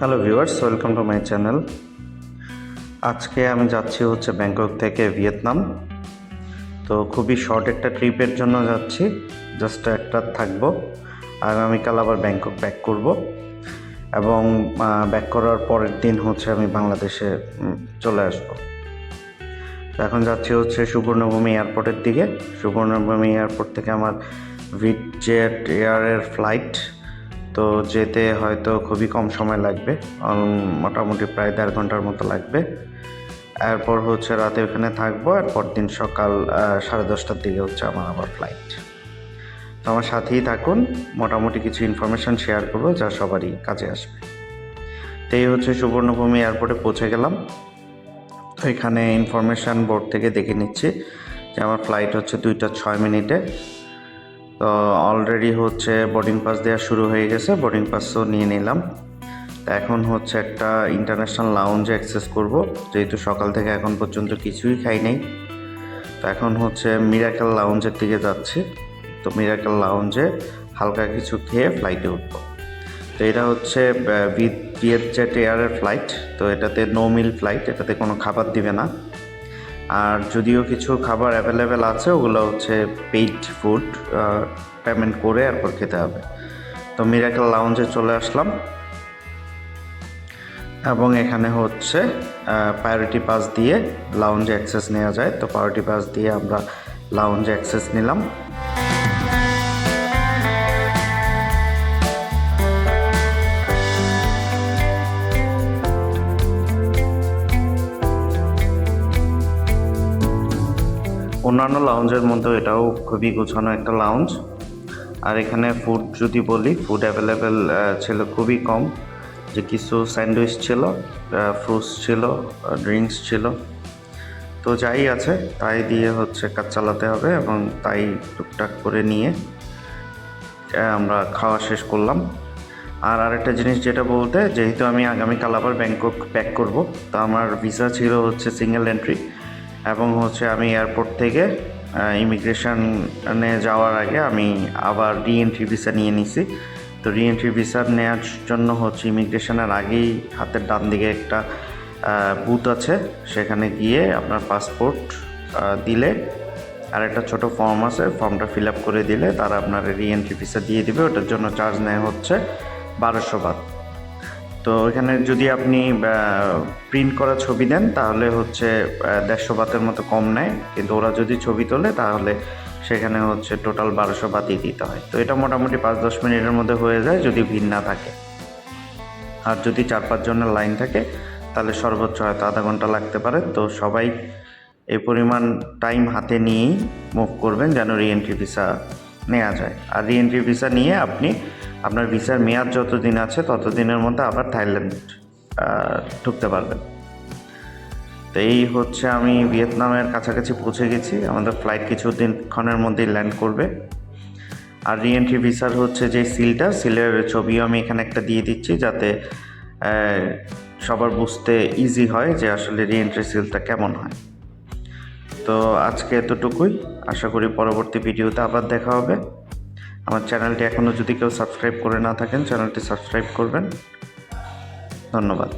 Hello viewers welcome to my channel আজকে আমি যাচ্ছি হচ্ছে ব্যাংকক থেকে ভিয়েতনাম তো খুবই শর্ট একটা ট্রিপের জন্য যাচ্ছি। জাস্ট একটা থাকব। আগামীকাল আবার ব্যাংকক ব্যাক করব। এবং ব্যাক করার পরের দিন হচ্ছে আমি বাংলাদেশে চলে আসব। এখন যাচ্ছি হচ্ছে সুবর্ণভূমি এয়ারপোর্টের দিকে। সুবর্ণভূমি এয়ারপোর্ট থেকে আমার ভিট জেট এয়ারের ফ্লাইট তো যেতে হয়তো খুবই কম সময় লাগবে। মোটামুটি প্রায় দেড় ঘণ্টার মতো লাগবে। এরপর হচ্ছে রাতে ওখানে থাকব আর দিন সকাল সাড়ে দশটার দিকে হচ্ছে আমার আবার ফ্লাইট তো আমার সাথেই থাকুন, মোটামুটি কিছু ইনফরমেশান শেয়ার করব, যা সবারই কাজে আসবে। তো এই হচ্ছে সুবর্ণভূমি এয়ারপোর্টে পৌঁছে গেলাম। তো এখানে ইনফরমেশান বোর্ড থেকে দেখে নিচ্ছি যে আমার ফ্লাইট হচ্ছে দুইটা ছয় মিনিটে। তো অলরেডি হচ্ছে বোর্ডিং পাস দেওয়া শুরু হয়ে গেছে বোর্ডিং পাসও নিয়ে নিলাম। এখন হচ্ছে একটা ইন্টারন্যাশনাল লাউঞ্জে অ্যাক্সেস করব, যেহেতু সকাল থেকে এখন পর্যন্ত কিছুই খাই নাই। তো এখন হচ্ছে মিরাকেল লাউঞ্জের দিকে যাচ্ছি। তো মিরাকেল লাউঞ্জে হালকা কিছু খেয়ে ফ্লাইটে উঠবো। তো এটা হচ্ছে ভিয়েত জেট এয়ারের ফ্লাইট তো এটাতে নো মিল ফ্লাইট এটাতে কোনো খাবার দিবে না। আর যদিও কিছু খাবার অ্যাভেলেবেল আছে, ওগুলো হচ্ছে পেইড ফুড পেমেন্ট করে এরপর খেতে হবে। তো মিরাকেল লাউঞ্জে চলে আসলাম। এবং এখানে হচ্ছে প্রায়োরিটি পাস দিয়ে লাউঞ্জে অ্যাক্সেস নেওয়া যায়। তো প্রায়োরিটি পাস দিয়ে আমরা লাউঞ্জে অ্যাক্সেস নিলাম। অন্যান্য লাউঞ্জের মধ্যে এটাও খুবই গোছানো একটা লাউঞ্জ আর এখানে ফুড যদি বলি ফুড অ্যাভেলেবেল ছিল খুবই কম। যে কিছু স্যান্ডউইচ ছিল ফ্রুটস ছিল ড্রিঙ্কস ছিল। তো যাই আছে, তাই দিয়ে হচ্ছে কাজ চালাতে হবে এবং তাই টুকটাক করে নিয়ে আমরা খাওয়া শেষ করলাম। আর আরেকটা জিনিস যেটা বলতে, যেহেতু আমি আগামীকাল আবার ব্যাংকক ব্যাক করব, তো আমার ভিসা ছিল হচ্ছে সিঙ্গেল এন্ট্রি এবং হচ্ছে আমি এয়ারপোর্ট থেকে ইমিগ্রেশনে যাওয়ার আগে আমি আবার রিএন্ট্রি ভিসা নিয়ে নিছি। তো রিএন্ট্রি ভিসা নেওয়ার জন্য হচ্ছে ইমিগ্রেশনের আগেই হাতের ডান দিকে একটা বুথ আছে। সেখানে গিয়ে আপনার পাসপোর্ট দিলে, আর একটা ছোটো ফর্ম আছে ফর্মটা ফিল আপ করে দিলে তারা আপনার রিএন্ট্রি ভিসা দিয়ে দিবে। ওটার জন্য চার্জ নেয় হচ্ছে বারোশো বাদ। তো এখানে যদি আপনি প্রিন্ট করা ছবি দেন, তাহলে হচ্ছে দেড়শো বাতের মতো কম নেয়। কিন্তু ওরা যদি ছবি তোলে, তাহলে সেখানে হচ্ছে টোটাল বারোশো বাতি দিতে হয়। তো এটা মোটামুটি পাঁচ দশ মিনিটের মধ্যে হয়ে যায়, যদি ভিড় না থাকে। আর যদি চার পাঁচ জনের লাইন থাকে, তাহলে সর্বোচ্চ হয়তো আধা ঘণ্টা লাগতে পারে। তো সবাই এই পরিমাণ টাইম হাতে নিয়েই মুভ করবেন, যেন রিএন্ট্রি ভিসা নেওয়া যায়। আর রিএন্ট্রি ভিসা নিয়ে আপনি আপনার ভিসার মেয়াদ যতদিন আছে, ততদিনের মধ্যে আবার থাইল্যান্ড ঢুকতে পারবেন। তো এই হচ্ছে আমি ভিয়েতনামের কাছাকাছি পৌঁছে গেছি। আমাদের ফ্লাইট কিছুদিন ক্ষণের মধ্যেই ল্যান্ড করবে। আর রিএন্ট্রি ভিসার হচ্ছে যে সিলটা সিলের ছবিও আমি এখানে একটা দিয়ে দিচ্ছি যাতে সবার বুঝতে ইজি হয় যে আসলে রিএন্ট্রি সিলটা কেমন হয়। তো আজকে এতটুকুই। আশা করি পরবর্তী ভিডিওতে আবার দেখা হবে। আমার চ্যানেলটি এখনও যদি কেউ সাবস্ক্রাইব করে না থাকেন, চ্যানেলটি সাবস্ক্রাইব করবেন। ধন্যবাদ।